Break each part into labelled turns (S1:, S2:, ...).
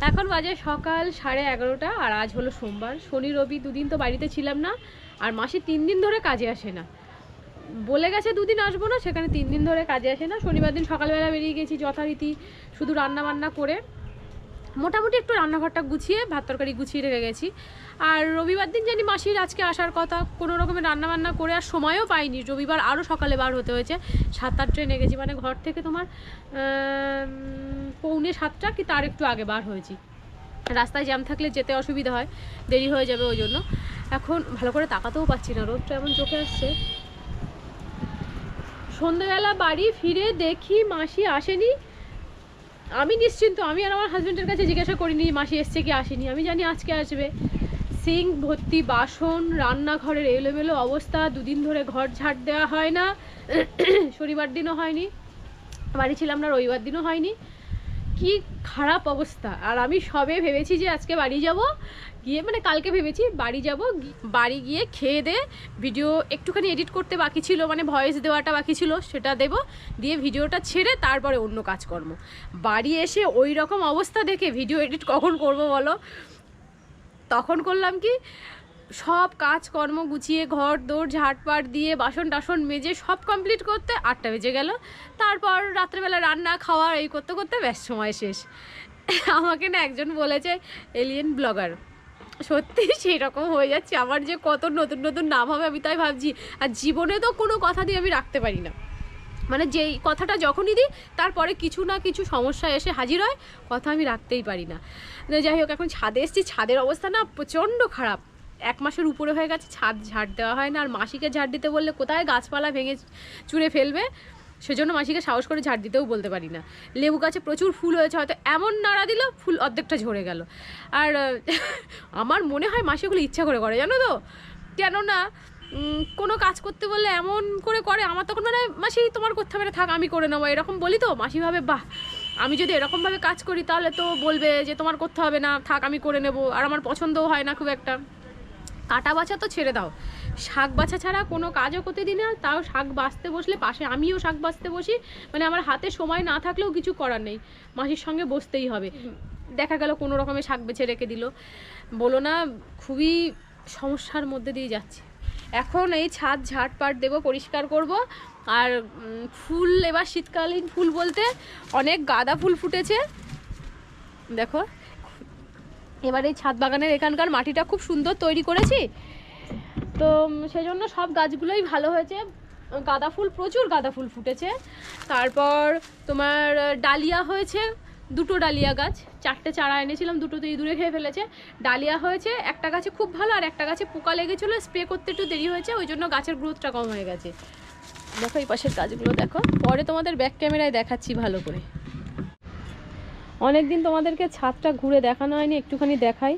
S1: এখন বাজে সকাল সাড়ে এগারোটা আর আজ হলো সোমবার। শনি, রবি দুদিন তো বাড়িতে ছিলাম না আর মাসে তিন দিন ধরে কাজে আসে না। বলে গেছে দুদিন আসব না, সেখানে তিন দিন ধরে কাজে আসে না। শনিবার দিন সকালবেলা বেরিয়ে গেছি যথারীতি শুধু রান্না বান্না করে। মোটামুটি একটু রান্নাঘরটা গুছিয়ে, ভাত তরকারি গুছিয়ে রেখে গেছি। আর রবিবার দিন জানি মাসির আজকে আসার কথা, কোনো রকমের রান্না বান্না করে আর সময়ও পাইনি। রবিবার আরও সকালে বার হতে হয়েছে। সাতটার ট্রেনে গেছি মানে ঘর থেকে তোমার পৌনে সাতটা কি তার একটু আগে বার হয়েছি। রাস্তায় জ্যাম থাকলে যেতে অসুবিধা হয়, দেরি হয়ে যাবে ওই জন্য। এখন ভালো করে তাকাতেও পাচ্ছি না, রোদটা এমন চোখে আসছে। সন্ধ্যেবেলা বাড়ি ফিরে দেখি মাসি আসেনি। আমি নিশ্চিন্ত, আমি আর আমার হাজব্যান্ডের কাছে জিজ্ঞাসা করিনি, মাসি এসছে কি আসেনি? আমি জানি আজকে আসবে। সিং ভর্তি, বাসন, রান্নাঘরের এলোমেলো অবস্থা, দুদিন ধরে ঘর ঝাড় দেওয়া হয় না, শনিবার দিনও হয়নি, বাড়ি ছিলাম না, রবিবার দিনও হয়নি। কি খারাপ অবস্থা। আর আমি সবে ভেবেছি যে আজকে বাড়ি যাব, গিয়ে মানে কালকে ভেবেছি বাড়ি যাব বাড়ি গিয়ে খেয়ে দে, ভিডিও একটুখানি এডিট করতে বাকি ছিল মানে ভয়েস দেওয়াটা বাকি ছিল, সেটা দেব, দিয়ে ভিডিওটা ছেড়ে তারপরে অন্য কাজকর্ম। বাড়ি এসে ওই রকম অবস্থা দেখে ভিডিও এডিট কখন করব বলো? তখন করলাম কি সব কাজকর্ম গুছিয়ে ঘর দৌড় ঝাড়পাট দিয়ে বাসন টাসন মেজে সব কমপ্লিট করতে আটটা বেজে গেল। তারপর রাত্রেবেলা রান্না, খাওয়া এই করতে করতে ব্যাস, সময় শেষ। আমাকে না একজন বলেছে, এলিয়েন ব্লগার। সত্যি সেই রকম হয়ে যাচ্ছে। আমার যে কত নতুন নতুন নাম হবে আমি তাই ভাবছি। আর জীবনে তো কোনো কথা দিয়ে আমি রাখতে পারি না। মানে যেই কথাটা যখনই দিই, তারপরে কিছু না কিছু সমস্যা এসে হাজির হয়। কথা আমি রাখতেই পারি না। যাই হোক, এখন ছাদে এসেছি। ছাদের অবস্থা না প্রচণ্ড খারাপ। এক মাসের উপরে হয়ে গেছে, ছাদ ঝাড় দেওয়া হয় না। আর মাসিকে ঝাড় দিতে বললে কোথায় গাছপালা ভেঙে চুড়ে ফেলবে? সেজন্য মাসিকে সাহস করে ঝাড় দিতেও বলতে পারি না। লেবু গাছে প্রচুর ফুল হয়েছে, হয়তো এমন নাড়া দিল, ফুল অর্ধেকটা ঝরে গেল। আর আমার মনে হয় মাসি ওগুলো ইচ্ছা করে করে, জানো তো? কেননা কোনো কাজ করতে বললে এমন করে করে, আমার তখন মানে মাসি, তোমার করতে হবে না থাক, আমি করে নেব। এরকম বলি তো? মাসি ভাবে, বাহ, আমি যদি এরকমভাবে কাজ করি, তাহলে তো বলবে যে তোমার করতে হবে না, থাক, আমি করে নেব। আর আমার পছন্দও হয় না খুব একটা। কাটা বাছা তো ছেড়ে দাও। শাক বাছা ছাড়া কোনো কাজও করতে দিই না, তাও শাক বাছতে বসলে পাশে আমিও শাক বাছতে বসি। মানে আমার হাতে সময় না থাকলেও কিছু করার নেই, মাসির সঙ্গে বসতেই হবে। দেখা গেল কোনো রকমে শাক বেছে রেখে দিল। বলো না, খুবই সমস্যার মধ্যে দিয়ে যাচ্ছে। এখন এই ছাদ ঝাড়পাট দেবো, পরিষ্কার করব। আর ফুল এবার শীতকালীন ফুল বলতে অনেক গাঁদা ফুল ফুটেছে। দেখো। এবার এই ছাদ বাগানের এখানকার মাটিটা খুব সুন্দর তৈরি করেছি। তো সেজন্য সব গাছগুলোই ভালো হয়েছে। গাঁদা ফুল, প্রচুর গাঁদা ফুল ফুটেছে। তারপর তোমার ডালিয়া হয়েছে, দুটো ডালিয়া গাছ। চারটে চারা এনেছিলাম, দুটো তো ইঁদুরে খেয়ে ফেলেছে। ডালিয়া হয়েছে, একটা গাছে খুব ভালো, আর একটা গাছে পোকা লেগেছিলো, স্প্রে করতে একটু দেরি হয়েছে, ওই জন্য গাছের গ্রোথটা কম হয়ে গেছে। দেখো এই পাশের গাছগুলো, দেখো। পরে তোমাদের ব্যাক ক্যামেরায় দেখাচ্ছি ভালো করে। অনেকদিন তোমাদেরকে ছাদটা ঘুরে দেখানো হয়নি, একটুখানি দেখাই।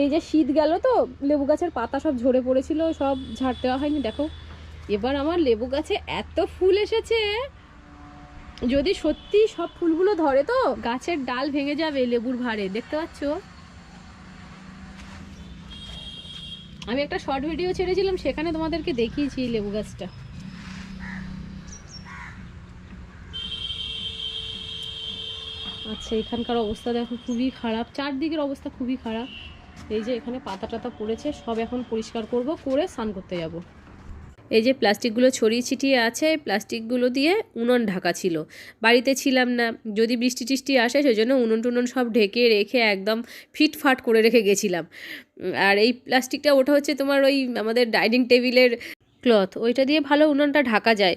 S1: এই যে শীত গেল তো, লেবু গাছের পাতা সব ঝরে পড়েছিল, সব ঝাড় দেওয়া হয়নি, দেখো। এবার আমার লেবু গাছে এত ফুল এসেছে, যদি সত্যি সব ফুলগুলো ধরে তো গাছের ডাল ভেঙে যাবে লেবুর ভারে দেখতে পাচ্ছ? আমি একটা শর্ট ভিডিও ছেড়েছিলাম, সেখানে তোমাদেরকে দেখিয়েছি লেবু গাছটা। আচ্ছা এখানকার অবস্থা দেখো খুবই খারাপ, চারদিকের অবস্থা খুবই খারাপ। এই যে এখানে পাতা টাতা পড়েছে, সব এখন পরিষ্কার করব, করে স্নান করতে যাব। এই যে প্লাস্টিকগুলো ছড়িয়ে ছিটিয়ে আছে, প্লাস্টিকগুলো দিয়ে উনুন ঢাকা ছিল। বাড়িতে ছিলাম না, যদি বৃষ্টি টিষ্টি আসে সেজন্য উনুন টুনুন সব ঢেকে রেখে একদম ফিটফাট করে রেখে গেছিলাম। আর এই প্লাস্টিকটা ওটা হচ্ছে তোমার ওই আমাদের ডাইনিং টেবিলের ক্লথ ওইটা দিয়ে ভালো উনানটা ঢাকা যায়।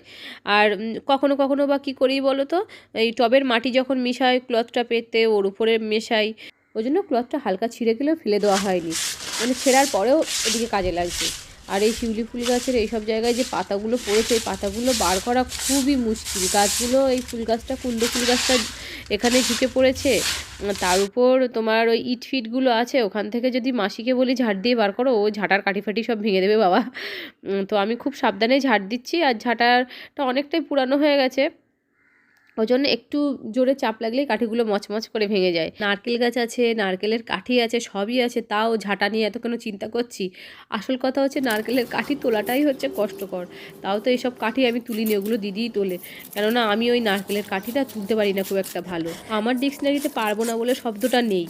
S1: আর কখনো কখনো বা কী করি বলো তো, এই টবের মাটি যখন মিশাই ক্লথটা পেতে, ওর উপরে মেশাই, ওই জন্য ক্লথটা হালকা ছিঁড়ে গেলেও ফেলে দেওয়া হয়নি। মানে ছেঁড়ার পরেও এদিকে কাজে লাগছে। আর এই শিউলি ফুল গাছের এইসব জায়গায় যে পাতাগুলো পড়েছে, এই পাতাগুলো বার করা খুবই মুশকিল। গাছগুলো, এই ফুল গাছটা, কুন্দ ফুল গাছটা এখানে ঝুঁকে পড়েছে। তার উপর তোমার ওই ইট ফিটগুলো আছে, ওখান থেকে যদি মাসিকে বলি ঝাড় দিয়ে বার করো, ও ঝাঁটার কাঠি ফাটি সব ভেঙে দেবে বাবা। তো আমি খুব সাবধানে ঝাড় দিচ্ছি, আর ঝাঁটারটা অনেকটাই পুরানো হয়ে গেছে। ওই জন্য একটু জোরে চাপ লাগলেই কাঠিগুলো মচমচ করে ভেঙে যায়। নারকেল গাছ আছে, নারকেলের কাঠি আছে, সবই আছে, তাও ঝাঁটা নিয়ে এত কেন চিন্তা করছি? আসল কথা হচ্ছে নারকেলের কাঠি তোলাটাই হচ্ছে কষ্টকর। তাও তো এইসব কাঠি আমি তুলিনি, ওগুলো দিদিই তোলে। কেননা আমি ওই নারকেলের কাঠিটা তুলতে পারি না খুব একটা ভালো। আমার ডিকশনারিতে পারব না বলে শব্দটা নেই।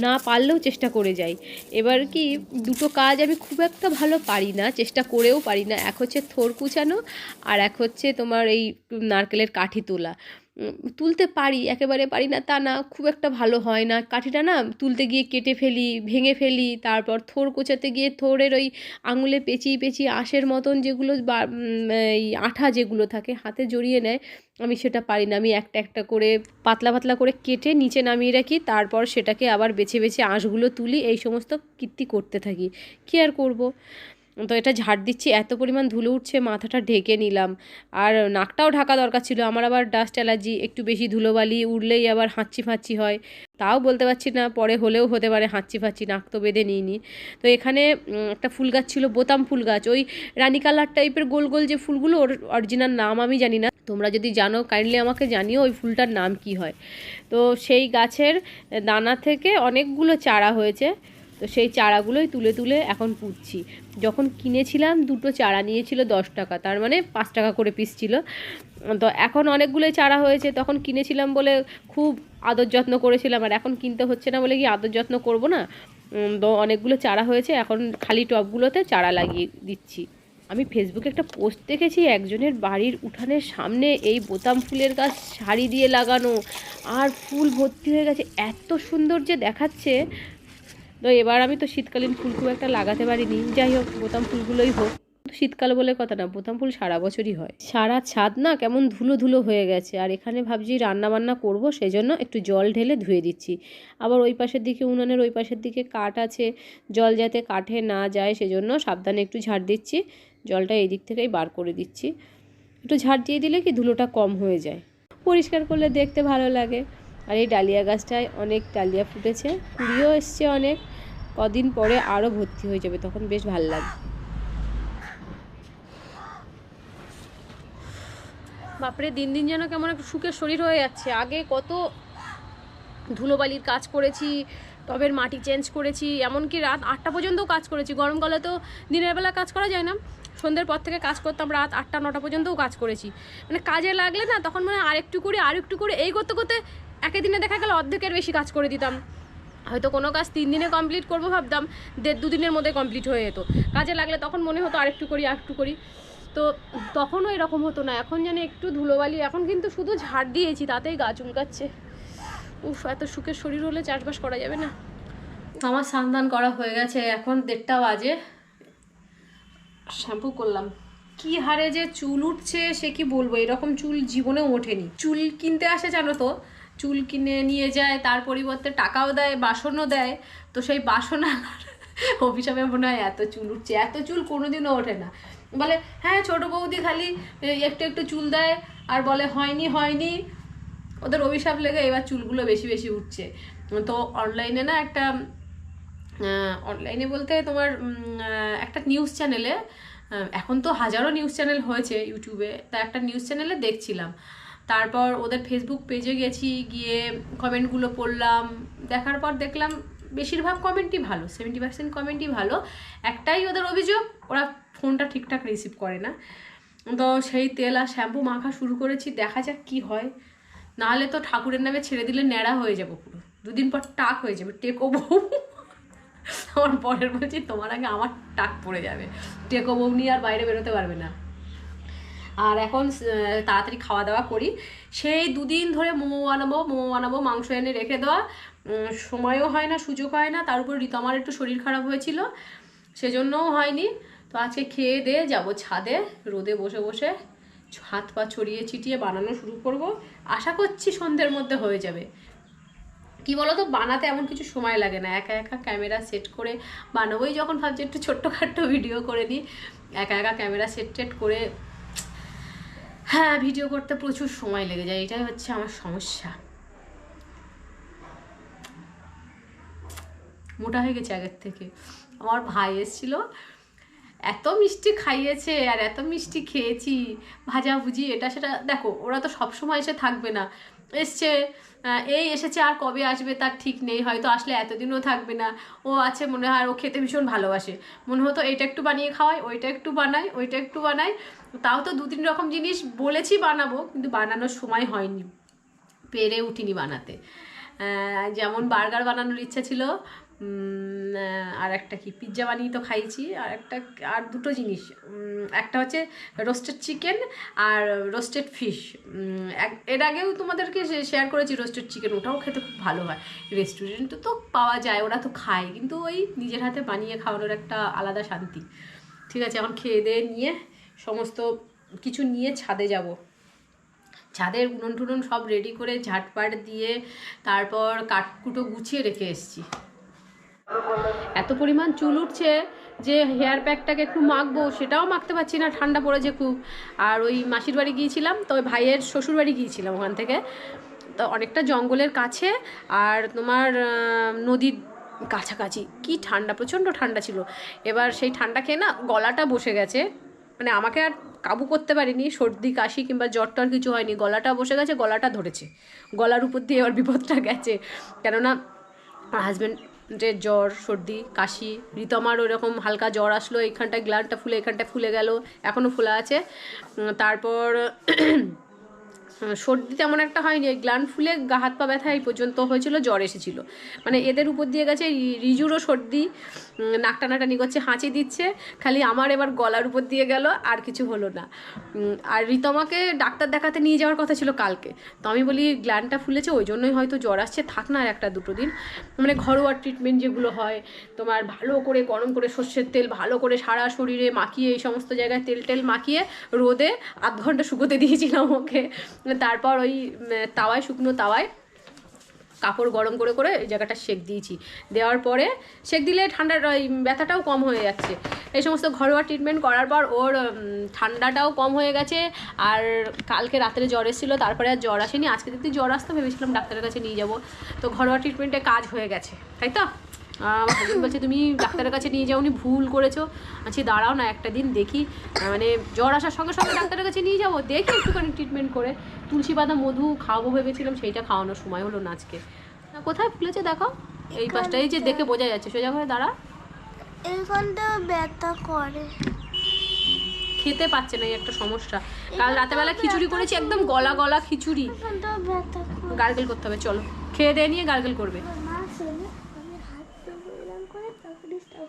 S1: না পারলেও চেষ্টা করে যাই। এবার কি দুটো কাজ আমি খুব একটা ভালো পারি না, চেষ্টা করেও পারি না। এক হচ্ছে থোর কুচানো আর এক হচ্ছে তোমার এই নারকেলের কাঠি তোলা। তুলতে পারি, একেবারে পারি না, তা না, খুব একটা ভালো হয় না। কাঠিটা না তুলতে গিয়ে কেটে ফেলি, ভেঙে ফেলি, তারপর থোর কোচাতে গিয়ে থোরের ওই আঙুলে পেঁচিয়ে পেঁচিয়ে আঁশের মতন যেগুলো বা- এই আঠা যেগুলো থাকে, হাতে জড়িয়ে নেয়, আমি সেটা পারি না। আমি একটা একটা করে পাতলা পাতলা করে কেটে নিচে নামিয়ে রাখি, তারপর সেটাকে আবার বেছে বেছে আঁশগুলো তুলি, এই সমস্ত কীর্তি করতে থাকি। কী আর করব? তো এটা ঝাড় দিচ্ছি, এত পরিমাণ ধুলো উঠছে, মাথাটা ঢেকে নিলাম। আর নাকটাও ঢাকা দরকার ছিল, আমার আবার ডাস্ট অ্যালার্জি একটু বেশি ধুলোবালি, উড়লেই আবার হাঁচি ফাঁচি হয়। তাও বলতে পারছি না, পরে হলেও হতে পারে হাঁচি ফাঁচি, নাক তো বেঁধে নিইনি। তো এখানে একটা ফুল গাছ ছিল, বোতাম ফুল গাছ, ওই রানী কালার টাইপের গোল গোল যে ফুলগুলো, ওর অরিজিনাল নাম আমি জানি না। তোমরা যদি জানো কাইন্ডলি আমাকে জানিও ওই ফুলটার নাম কি হয়। তো সেই গাছের দানা থেকে অনেকগুলো চারা হয়েছে। তো সেই চারাগুলোই তুলে তুলে এখন পুঁতছি। যখন কিনেছিলাম, দুটো চারা নিয়েছিল দশ টাকা, তার মানে পাঁচ টাকা করে পিস ছিল। তো এখন অনেকগুলোই চারা হয়েছে, তখন কিনেছিলাম বলে খুব আদর যত্ন করেছিলাম, আর এখন কিনতে হচ্ছে না বলে কি আদর যত্ন করব না? তো অনেকগুলো চারা হয়েছে, এখন খালি টবগুলোতে চারা লাগিয়ে দিচ্ছি। আমি ফেসবুকে একটা পোস্ট দেখেছি, একজনের বাড়ির উঠানের সামনে এই বোতাম ফুলের গাছ শাড়ি দিয়ে লাগানো, আর ফুল ভর্তি হয়ে গেছে, এত সুন্দর যে দেখাচ্ছে। তো এবার আমি তো শীতকালীন ফুল খুব একটা লাগাতে পারিনি। যাই হোক, বোতাম ফুলগুলোই হোক। শীতকাল বলে কথা না, বোতাম ফুল সারা বছরই হয়। সারা ছাদ না কেমন ধুলো ধুলো হয়ে গেছে। আর এখানে ভাবছি রান্না বান্না করব সেই জন্য একটু জল ঢেলে ধুয়ে দিচ্ছি। আবার ওই পাশের দিকে, উনানের ওই পাশের দিকে কাঠ আছে। জল যাতে কাঠে না যায়, সেজন্য সাবধানে একটু ঝাড় দিচ্ছি। জলটা এই দিক থেকেই বার করে দিচ্ছি। একটু ঝাড় দিয়ে দিলে কি ধুলোটা কম হয়ে যায়। পরিষ্কার করলে দেখতে ভালো লাগে। আর এই ডালিয়া গাছটায় অনেক ডালিয়া ফুটেছে কুড়িও এসছে অনেক। কদিন পরে আরও ভর্তি হয়ে যাবে, তখন বেশ ভালো লাগবে। বাপরে, দিন দিন যেন কেমন একটু সুখের শরীর হয়ে যাচ্ছে। আগে কত ধুলোবালির কাজ করেছি, টবের মাটি চেঞ্জ করেছি, এমনকি রাত আটটা পর্যন্তও কাজ করেছি। গরমকালে তো দিনের বেলা কাজ করা যায় না। সন্ধ্যের পর থেকে কাজ করতাম, রাত আটটা, নটা পর্যন্তও কাজ করেছি। মানে কাজে লাগলে না, তখন মানে আরেকটু করে আরেকটু করে, এই করতে করতে একে দিনে দেখা গেল অর্ধেকের বেশি কাজ করে দিতাম। হয়তো কোনো কাজ তিন দিনে কমপ্লিট করব ভাবতাম দেড় দুদিনের মধ্যে কমপ্লিট হয়ে যেত। কাজে লাগলে তখন মনে হতো আরেকটু করি আরেকটু করি। তো তখনও এরকম হতো না এখন জানি একটু ধুলোবালি। এখন কিন্তু শুধু ঝাড় দিয়েছি তাতেই গা চুলকাচ্ছে। উফ এত সুখের শরীর হলে চাষবাস করা যাবে না। আমার স্নান করা হয়ে গেছে এখন দেড়টা বাজে। শ্যাম্পু করলাম। কি হারে যে চুল উঠছে সে কি বলব? এরকম চুল জীবনেও ওঠেনি। চুল কিনতে আসে জানো তো চুল কিনে নিয়ে যায়, তার পরিবর্তে টাকাও দেয়, বাসনও দেয়। তো সেই বাসন আনার অভিশাপে মনে হয় এত চুল উঠছে, এত চুল কোনোদিনও ওঠে না। বলে হ্যাঁ ছোট বৌদি খালি একটু একটু চুল দেয়। আর বলে, হয়নি হয়নি। ওদের অভিশাপ লেগে এবার চুলগুলো বেশি বেশি উঠছে। তো অনলাইনে না একটা অনলাইনে বলতে তোমার একটা নিউজ চ্যানেলে এখন তো হাজারো নিউজ চ্যানেল হয়েছে ইউটিউবে তা একটা নিউজ চ্যানেলে দেখছিলাম। তারপর ওদের ফেসবুক পেজে গেছি, গিয়ে কমেন্টগুলো পড়লাম। দেখার পর দেখলাম বেশিরভাগ কমেন্টই ভালো সেভেন্টি পার্সেন্ট কমেন্টই ভালো। একটাই ওদের অভিযোগ, ওরা ফোনটা ঠিকঠাক রিসিভ করে না। তো সেই তেল আর শ্যাম্পু মাখা শুরু করেছি, দেখা যাক কি হয়। নাহলে তো ঠাকুরের নামে ছেড়ে দিলে ন্যাড়া হয়ে যাব পুরো। দুদিন পর টাক হয়ে যাবে টেকো বউ। আমার পরের বলছি, তোমার আগে আমার টাক পড়ে যাবে। টেকো বউ নিয়ে আর বাইরে বেরোতে পারবে না। আর এখন তাড়াতাড়ি খাওয়া দাওয়া করি। সেই দুদিন ধরে মোমো বানাবো মোমো বানাবো, মাংস এনে রেখে দেওয়া। সময়ও হয় না, সুযোগ হয় না। তার উপর ঋতমার একটু শরীর খারাপ হয়েছিল, সেজন্যও হয়নি। তো আজকে খেয়ে দিয়ে যাব ছাদে, রোদে বসে বসে হাত পা ছড়িয়ে ছিটিয়ে বানানো শুরু করব। আশা করছি সন্ধ্যের মধ্যে হয়ে যাবে। কি বলতো, বানাতে এমন কিছু সময় লাগে না। একা একা ক্যামেরা সেট করে বানাবোই। যখন ভাবছি একটু ছোট্টখাট্টো ভিডিও করে দিই একা একা ক্যামেরা সেট টেট করে হ্যাঁ ভিডিও করতে প্রচুর সময় লেগে যায়। এটাই হচ্ছে আমার সমস্যা। মোটা হয়ে গেছে আগের থেকে। আমার ভাই এসেছিল, এত মিষ্টি খাইয়েছে আর এত মিষ্টি খেয়েছি। ভাজা ভুজি এটা সেটা দেখো, ওরা তো সবসময় এসে থাকবে না। এসছে এই এসেছে, আর কবে আসবে তার ঠিক নেই, হয়তো আসলে এতদিনও থাকবে না। ও আছে মনে হয় ও খেতে ভীষণ ভালোবাসে। মনে হতো এটা একটু বানিয়ে খাওয়াই, ওইটা একটু বানাই, ওইটা একটু বানাই। তাও তো দু তিন রকম জিনিস বলেছি বানাবো, কিন্তু বানানোর সময় হয়নি। পেরে উঠিনি বানাতে। যেমন বার্গার বানানোর ইচ্ছা ছিল আর একটা কি পিৎজা বানিয়ে তো খাইছি, আর একটা, আর দুটো জিনিস একটা হচ্ছে রোস্টেড চিকেন আর রোস্টেড ফিশ এর আগেও তোমাদেরকে শেয়ার করেছি রোস্টেড চিকেন ওটাও খেতে খুব ভালো হয়। রেস্টুরেন্টে তো পাওয়া যায়, ওরা তো খায়, কিন্তু ওই নিজের হাতে বানিয়ে খাওয়ানোর একটা আলাদা শান্তি। ঠিক আছে, এখন খেয়ে দিয়ে নিয়ে সমস্ত কিছু নিয়ে ছাদে যাব। ছাদের উনুন টুনুন সব রেডি করে ঝাটপাট দিয়ে তারপর কাঠকুটো গুছিয়ে রেখে এসেছি। এত পরিমাণ চুল উঠছে যে হেয়ার প্যাকটাকে একটু মাখবো, সেটাও মাখতে পারছি না, ঠান্ডা পড়েছে খুব। আর ওই মাসির বাড়ি গিয়েছিলাম, তো ওই ভাইয়ের শ্বশুর বাড়ি গিয়েছিলাম ওখান থেকে। তো অনেকটা জঙ্গলের কাছে, আর তোমার নদীর কাছাকাছি। কি ঠান্ডা, প্রচণ্ড ঠান্ডা ছিল। এবার সেই ঠান্ডা খেয়ে না গলাটা বসে গেছে। মানে আমাকে আর কাবু করতে পারিনি, সর্দি, কাশি কিংবা জ্বর টর কিছু হয়নি। গলাটা বসে গেছে, গলাটা ধরেছে। গলার উপর দিয়ে এবার বিপদটা গেছে। কেননা, আমার হাজব্যান্ডের জ্বর, সর্দি, কাশি, রিতমার ওরকম হালকা জ্বর আসলো, এইখানটায় গ্লানটা ফুলে এখানটায় ফুলে গেল এখনও ফোলা আছে। তারপর সর্দি তেমন একটা হয়নি গ্লান ফুলে গা হাত পা ব্যথা এই পর্যন্ত হয়েছিল, জ্বর এসেছিল। মানে এদের উপর দিয়ে গেছে রিজুরও সর্দি নাক টানাটানি করছে, হাঁচি দিচ্ছে, খালি আমার এবার গলার উপর দিয়ে গেল, আর কিছু হলো না। আর রিতমাকে ডাক্তার দেখাতে নিয়ে যাওয়ার কথা ছিল কালকে। তো আমি বলি গ্ল্যান্ডটা ফুলেছে, ওই জন্যই হয়তো জ্বর আসছে, থাক না আর একটা দুটো দিন। মানে ঘরোয়া ট্রিটমেন্ট যেগুলো হয়, তোমার ভালো করে গরম করে সর্ষের তেল, ভালো করে সারা শরীরে মাখিয়ে, এই সমস্ত জায়গায় তেল টেল মাখিয়ে, রোদে আধ ঘণ্টা শুকোতে দিয়েছিলাম ওকে। তারপর ওই তাওয়ায়, শুকনো তাওয়ায় কাপড় গরম করে করে ওই জায়গাটা সেক দিয়েছি। দেওয়ার পরে সেক দিলে ঠান্ডার, ওই, ব্যথাটাও কম হয়ে যাচ্ছে। এই সমস্ত ঘরোয়া ট্রিটমেন্ট করার পর ওর ঠান্ডাটাও কম হয়ে গেছে। আর কালকে রাত্রে জ্বর এসেছিল, তারপরে আর জ্বর আসেনি। আজকে যদি জ্বর আসতো, ভেবেছিলাম ডাক্তারের কাছে নিয়ে যাব। তো ঘরোয়া ট্রিটমেন্টে কাজ হয়ে গেছে। তাই তো? আমার হাজবেন্ড বলছে তুমি ডাক্তারের কাছে নিয়ে যাওনি ভুল করেছ। আচ্ছা দাঁড়াও না একটা দিন দেখি। মানে জ্বর আসার সঙ্গে সঙ্গে ডাক্তারের কাছে নিয়ে যাব দেখি একটুখানি ট্রিটমেন্ট করে। তুলসী পাতা মধু খাওয়াবো ভেবেছিলাম সেইটা খাওয়ানোর সময় হলো না আজকে। কোথায় ফুলেছে দেখো এই পাশটা এই যে দেখে বোঝা যাচ্ছে সোজা করে দাঁড়া।
S2: এখানটা ব্যথা করে।
S1: খেতে পাচ্ছে না এই একটা সমস্যা। কাল রাতেবেলা খিচুড়ি করেছি একদম গলা গলা খিচুড়ি গার্গেল করতে হবে চলো। খেয়ে দিয়ে নিয়ে গার্গেল করবে
S2: মা শোনে আমি হাত দেবো এরকম করে তারপরে তারপরে আমি এরকম ভিডিও হতো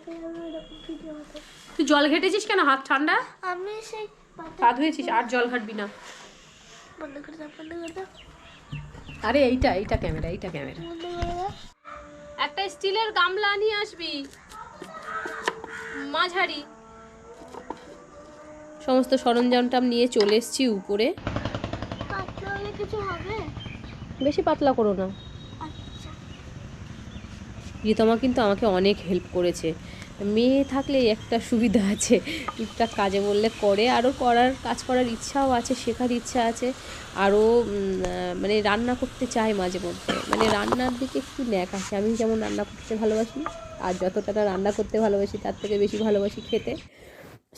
S1: তুই জল ঘেটেছিস কেন? হাত ঠান্ডা?
S2: আমি সেই
S1: পা ধুয়েছিস আর জল ঘাটবি না।
S2: বন্ধ করে দাও বন্ধ করে দাও।
S1: আরে এইটা এইটা ক্যামেরা এইটা ক্যামেরা একটা স্টিলের গামলা নিয়ে আসবি। মাঝারি। সমস্ত সরঞ্জামটাম নিয়ে চলে এসেছি উপরে।
S2: পাতলা হলে কিছু হবে?
S1: বেশি পাতলা করো না। রিতমা কিন্তু আমাকে অনেক হেল্প করেছে। মেয়ে থাকলে একটা সুবিধা আছে, টুকটাক কাজে বললে করে, আরও করার, কাজ করার ইচ্ছাও আছে, শেখার ইচ্ছা আছে, আরও মানে রান্না করতে চায় মাঝে মধ্যে। মানে রান্নার দিকে একটু ন্যাক আছে, আমি যেমন রান্না করতে ভালোবাসি, আর যতটা রান্না করতে ভালোবাসি, তার থেকে বেশি ভালোবাসি খেতে।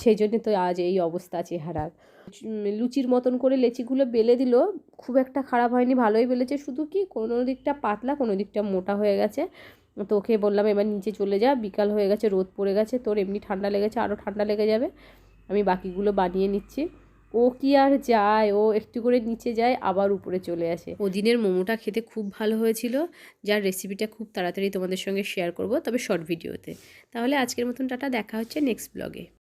S1: সেই জন্য তো আজ এই অবস্থা চেহারার। লুচির মতন করে লেচিগুলো বেলে দিল, খুব একটা খারাপ হয়নি, ভালোই বেলেছে। শুধু কি কোনো দিকটা পাতলা, কোনো দিকটা মোটা হয়ে গেছে। তো ওকে বললাম, এবার নিচে চলে যা, বিকাল হয়ে গেছে, রোদ পড়ে গেছে, তোর এমনি ঠান্ডা লেগেছে আরও ঠান্ডা লেগে যাবে। আমি বাকিগুলো বানিয়ে নিচ্ছি। ও কি আর যায়? ও একটু করে নিচে যায়, আবার উপরে চলে আসে। ওদিনের মোমোটা খেতে খুব ভালো হয়েছিল, যার রেসিপিটা খুব তাড়াতাড়ি তোমাদের সঙ্গে শেয়ার করব তবে শর্ট ভিডিওতে। তাহলে আজকের মতন টাটা, দেখা হচ্ছে নেক্সট ব্লগে।